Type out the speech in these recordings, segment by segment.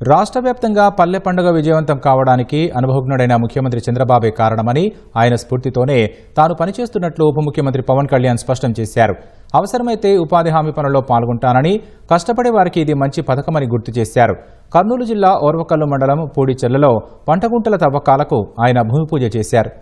రాష్ట్ర వ్యాప్తంగా పల్లె పండుగ విజయవంతం కావడానికి అనుభవజ్ఞుడైన ముఖ్యమంత్రి చంద్రబాబే కారణమని ఆయన స్ఫూర్తితోనే తాను పనిచేస్తున్నట్లు ఉప ముఖ్యమంత్రి పవన్ కళ్యాణ్ స్పష్టం చేశారు. అవసరమైతే ఉపాధి హామీ పనుల్లో పాల్గొంటానని కష్టపడే వారికి ఇది మంచి పథకమని గుర్తు చేశారు. కర్నూలు జిల్లా ఓర్వకల్లు మండలం పూడిచెర్లలో పంటగుంటల తవ్వకాలకు ఆయన భూమి పూజ చేశారు.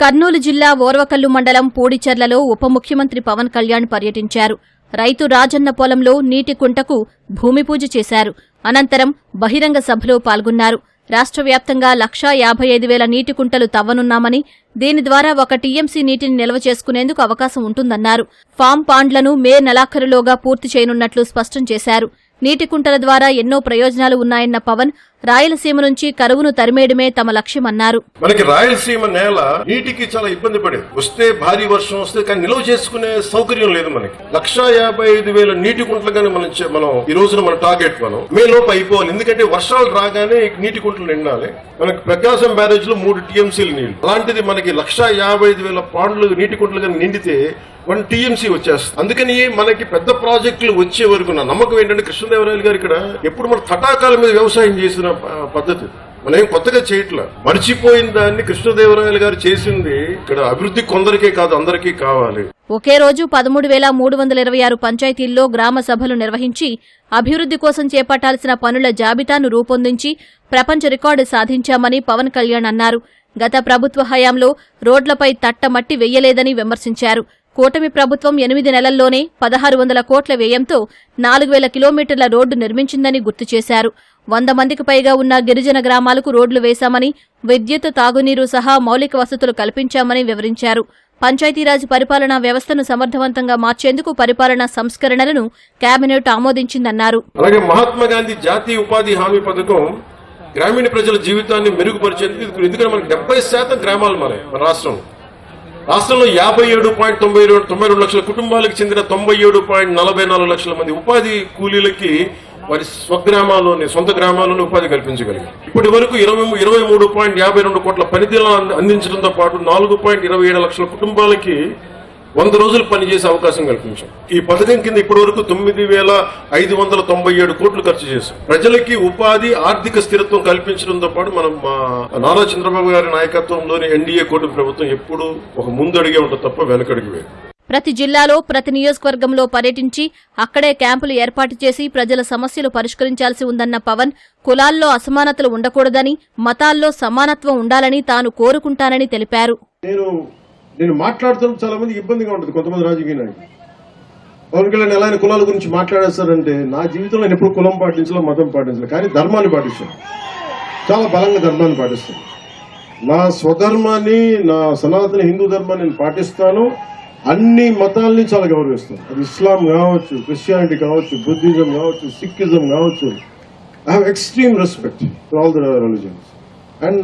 కర్నూలు జిల్లా ఓర్వకల్లు మండలం పూడిచెర్లలో ఉప ముఖ్యమంత్రి పవన్ కళ్యాణ్ పర్యటించారు. రైతు రాజన్న పొలంలో నీటి కుంటకు భూమి పూజ చేశారు. అనంతరం బహిరంగ సభలో పాల్గొన్నారు. రాష్ట్ర వ్యాప్తంగా లక్షా యాభై ఐదు వేల నీటి కుంటలు తవ్వనున్నామని దీని ద్వారా ఒక టీఎంసీ నీటిని నిల్వ చేసుకునేందుకు అవకాశం ఉంటుందన్నారు. ఫామ్ పాండ్లను మే నెలాఖరులోగా పూర్తి చేయనున్నట్లు స్పష్టం చేశారు. నీటి కుంటల ద్వారా ఎన్నో ప్రయోజనాలు ఉన్నాయన్న పవన్ రాయలసీమ నుంచి కరువును తరిమేయడమే తమ లక్ష్యమన్నారు. మనకి రాయలసీమ నేల నీటికి చాలా ఇబ్బంది పడేది. వస్తే భారీ వర్షం వస్తే కానీ నిల్వ చేసుకునే సౌకర్యం లేదు మనకి. లక్షా యాభై ఐదు వేల నీటి కుంటలు కానీ మనం మనం ఈ రోజున మన టార్గెట్ మనం. మే లోపు అయిపోవాలి. ఎందుకంటే వర్షాలు రాగానే నీటి కుంటలు నిండాలి. మనకి ప్రకాశం బ్యారేజ్లో మూడు టీఎంసీలు నీళ్ళు. అలాంటిది మనకి లక్షా యాభై ఐదు వేల పాండ్లు నీటి కుంటలు కానీ నిండితే వన్ టీఎంసీ వచ్చేస్తుంది. అందుకని మనకి పెద్ద ప్రాజెక్టులు వచ్చే వరకు నా నమ్మకం ఏంటంటే కృష్ణదేవరాయలు గారు ఇక్కడ ఎప్పుడు మన తటాకాల మీద వ్యవసాయం చేసిన పద్ధతి. మనం కొత్తగా చేయట్లా. మర్చిపోయిన దాన్ని కృష్ణదేవరాయలు గారు చేసింది ఇక్కడ అభివృద్ధి కొందరికే కాదు అందరికీ కావాలి. ఒకే రోజు పదమూడు వేల మూడు వందల ఇరవై ఆరు పంచాయతీల్లో గ్రామ సభలు నిర్వహించి అభివృద్ధి కోసం చేపట్టాల్సిన పనుల జాబితాను రూపొందించి ప్రపంచ రికార్డు సాధించామని పవన్ కళ్యాణ్ అన్నారు. గత ప్రభుత్వ హయాంలో రోడ్లపై తట్టమట్టి వెయ్యలేదని విమర్శించారు. కూటమి ప్రభుత్వం ఎనిమిది నెలల్లోనే పదహారు వందల కోట్ల వ్యయంతో నాలుగు వేల కిలోమీటర్ల రోడ్డు నిర్మించిందని గుర్తు చేశారు. వంద మందికి పైగా ఉన్న గిరిజన గ్రామాలకు రోడ్లు వేశామని విద్యుత్ తాగునీరు సహా మౌలిక వసతులు కల్పించామని వివరించారు. పంచాయతీరాజ్ పరిపాలనా వ్యవస్థను సమర్థవంతంగా మార్చేందుకు పరిపాలనా సంస్కరణలను కేబినెట్ ఆమోదించిందన్నారు. అలాగే మహాత్మా గాంధీ జాతీయ ఉపాధి హామీ పథకం గ్రామీణ ప్రజల జీవితాన్ని మెరుగుపరిచేందుకు ఎందుకంటే మనకి డెబ్బై శాతం గ్రామాలు మన మన రాష్ట్రంలో. రాష్ట్రంలో యాభై ఏడు పాయింట్ తొంభై రెండు తొంభై రెండు లక్షల కుటుంబాలకు చెందిన తొంభై ఏడు పాయింట్ నలభై నాలుగు లక్షల మంది ఉపాధి కూలీలకి వారి స్వగ్రామాల్లోనే సొంత గ్రామాల్లోనే ఉపాధి కల్పించగలిగారు. ఇప్పటి వరకు ఇరవై ఇరవై మూడు పాయింట్ యాభై రెండు కోట్ల పనితీలను అందించడంతో పాటు నాలుగు పాయింట్ ఇరవై ఏడు లక్షల కుటుంబాలకి వంద రోజులు పనిచేసే అవకాశం కల్పించాం. ఈ పథకం కింద ఇప్పటి వరకు తొమ్మిది వేల ఐదు వందల తొంభై ఏడు కోట్లు ఖర్చు చేశాం. ప్రజలకి ఉపాధి ఆర్థిక స్థిరత్వం కల్పించడంతో పాటు మనం మా నారా చంద్రబాబు గారి నాయకత్వంలోని ఎన్డీఏ కూటమి ప్రభుత్వం ఎప్పుడూ ఒక ముందడిగే ఉంటుంది తప్ప వెనకడిగి వేరు ప్రతి జిల్లాలో ప్రతి నియోజకవర్గంలో పర్యటించి అక్కడే క్యాంపులు ఏర్పాటు చేసి ప్రజల సమస్యలు పరిష్కరించాల్సి ఉందన్న పవన్ కులాల్లో అసమానతలు ఉండకూడదని మతాల్లో సమానత్వం ఉండాలని తాను కోరుకుంటానని తెలిపారు. నేను మాట్లాడుతున్న చాలా మందికి ఇబ్బందిగా ఉంటుంది కొంతమంది రాజకీయ నాయకులు. పవన్ కళ్యాణ్ ఎలా ఆయన కులాల గురించి మాట్లాడేస్తారంటే నా జీవితంలో నేను ఎప్పుడు కులం పాటించలే మతం పాటించలే కానీ ధర్మాన్ని పాటిస్తాను చాలా బలంగా ధర్మాన్ని పాటిస్తాను నా స్వధర్మాన్ని నా సనాతన హిందూ ధర్మాన్ని నేను పాటిస్తాను. అన్ని మతాల్ని చాలా గౌరవిస్తాను అది ఇస్లాం కావచ్చు క్రిస్టియానిటీ కావచ్చు బుద్ధిజం కావచ్చు సిక్కిజం కావచ్చు. I have extreme respect to all the religions and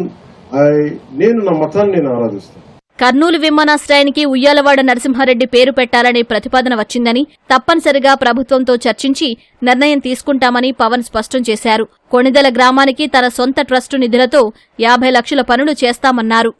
I నేను నా మతాన్ని నేను ఆరాధిస్తాను. కర్నూలు విమానాశ్రయానికి ఉయ్యాలవాడ నరసింహారెడ్డి పేరు పెట్టాలనే ప్రతిపాదన వచ్చిందని తప్పనిసరిగా ప్రభుత్వంతో చర్చించి నిర్ణయం తీసుకుంటామని పవన్ స్పష్టం చేశారు. కొణిదల గ్రామానికి తన సొంత ట్రస్టు నిధులతో యాభై లక్షల పనులు చేస్తామన్నారు.